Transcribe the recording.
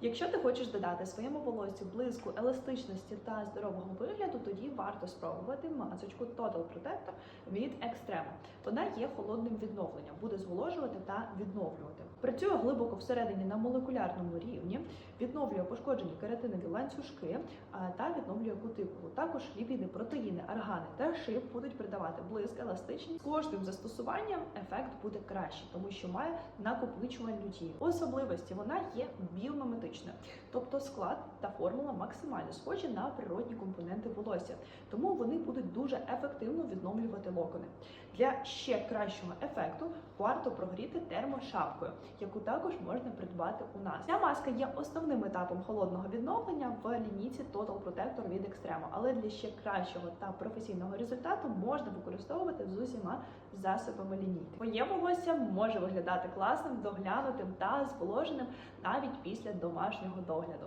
Якщо ти хочеш додати своєму волоссю блиску, еластичності та здорового вигляду, тоді варто спробувати масочку Total Protector від Extremo. Вона є холодним відновленням, буде зволожувати та відновлювати. Працює глибоко всередині на молекулярному рівні, відновлює пошкоджені кератинові ланцюжки та відновлює кутикулу. Також ліпіди, протеїни, аргани та шип будуть придавати блиск, еластичність. З кожним застосуванням ефект буде кращий, тому що має накопичувальну дію. Особливості вона є біомиметичною, тобто склад та формула максимально схожі на природні компоненти волосся, тому вони будуть дуже ефективно відновлювати локони. Для ще кращого ефекту варто прогріти термошапкою, яку також можна придбати у нас. Ця маска є основним етапом холодного відновлення в лінійці Total Protector від Extremo, але для ще кращого та професійного результату можна використовувати з усіма засобами лінійки. Моє волосся може виглядати класним, доглянутим та зволоженим навіть після домашнього догляду.